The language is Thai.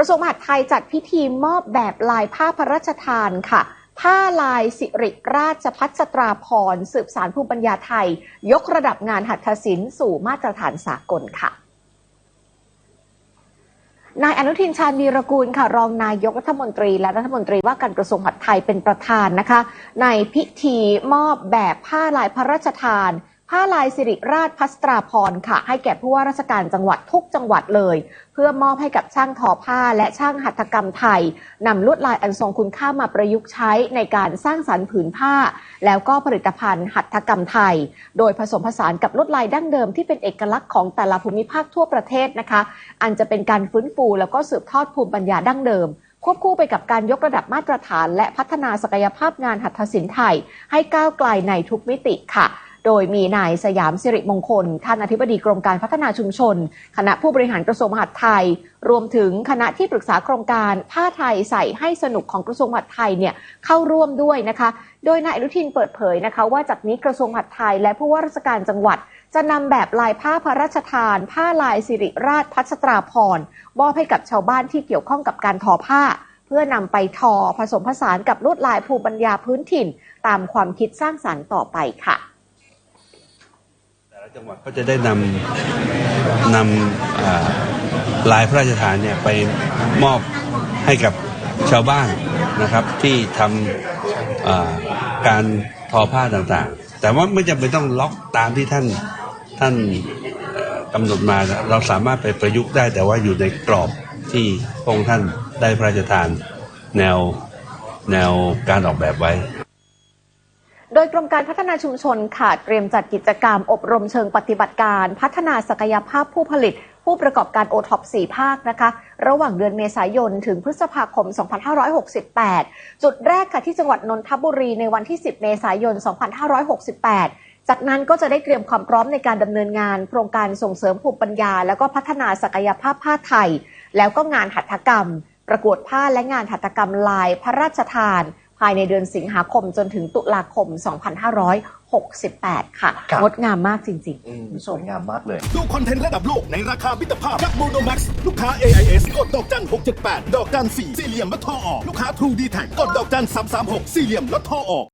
กระทรวงมหาดไทยจัดพิธีมอบแบบลายผ้าพระราชทานค่ะ ผ้าลายสิริราชพัสตราพร สืบสารภูมิปัญญาไทย ยกระดับงานหัตถศิลป์สู่มาตรฐานสากลค่ะนายอนุทินชาญวีรกูลค่ะ รองนายกรัฐมนตรีและรัฐมนตรีว่าการกระทรวงมหาดไทยเป็นประธานนะคะ ในพิธีมอบแบบผ้าลายพระราชทาน ผ้าลายสิริราชพัสตราพรค่ะ ให้แก่ผู้ว่าราชการจังหวัดทุกจังหวัดเลย เพื่อมอบให้กับช่างทอผ้าและช่างหัตถกรรมไทยนำลวดลายอันทรงคุณค่ามาประยุกต์ใช้ในการสร้างสรรค์ผืนผ้า แล้วก็ผลิตภัณฑ์หัตถกรรมไทย โดยผสมผสานกับลวดลายดั้งเดิมที่เป็นเอกลักษณ์ของแต่ละภูมิภาคทั่วประเทศนะคะ อันจะเป็นการฟื้นฟูแล้วก็สืบทอดภูมิปัญญาดั้งเดิมควบคู่ไปกับการยกระดับมาตรฐาน และพัฒนาศักยภาพงานหัตถศิลป์ไทย ให้ก้าวไกลในทุกมิติค่ะ โดยมีนายสยามสิริมงคล ท่านอธิบดีกรมการพัฒนาชุมชน คณะผู้บริหารกระทรวงมหาดไทย รวมถึงคณะที่ปรึกษาโครงการผ้าไทยใส่ให้สนุกของกระทรวงมหาดไทยเนี่ยเข้าร่วมด้วยนะคะ โดยนายอนุทินเปิดเผยนะคะว่าจากนี้กระทรวงมหาดไทย และผู้ว่าราชการจังหวัด จะนำแบบลายผ้าพระราชทาน ผ้าลายสิริราชพัสตราพรมอบให้กับชาวบ้านที่เกี่ยวข้องกับการทอผ้าเพื่อนำไปทอผสมผสานกับลวดลายภูมิปัญญาพื้นถิ่น ตามความคิดสร้างสรรค์ต่อไปค่ะ จังหวัดก็จะได้นำนำลายพระราชทานเนี่ยไปมอบให้กับชาวบ้านนะครับที่ทำการทอผ้าต่างๆ แต่ว่าไม่จำเป็นต้องล็อกตามที่ท่านท่านกำหนดมาเราสามารถไปประยุกต์ได้ แต่ว่าอยู่ในกรอบที่พระองค์ท่านได้พระราชทานแนวแนวการออกแบบไว้ ดยกรมการพัฒนาชุมชนค่ะเตรียมจัดกิจกรรม อบรมเชิงปฏิบัติการ พัฒนาศักยภาพผู้ผลิต ผู้ประกอบการโอท็อป4ภาคนะคะ ระหว่างเดือนเมษายน ถึงพฤษภาคม 2568 จุดแรกค่ะที่จังหวัดนนทบุรีในวันที่ 10 เมษายน 2568จากนั้นก็จะได้เตรียมความพร้อมในการดำเนินงาน โครงการส่งเสริมภูมิปัญญา แล้วก็พัฒนาศักยภาพผ้าไทย แล้วก็งานหัตถกรรม ประกวดผ้าและงานหัตถกรรมลายพระราชทาน ภายในเดือนสิงหาคมจนถึงตุลาคม 2568 ค่ะ ครับ งดงามมากจริงอืมสวยงามมากเลย ดูคอนเทนต์ระดับโลกในราคามิตรภาพจากโมโนแม็กซ์ลูกค้า AIS กดดอกจัน678 ดอกจัน4สี่เหลี่ยมลดทอออก ลูกค้า True d t แทกดดอกจัน336 สี่เหลี่ยมลดทอออก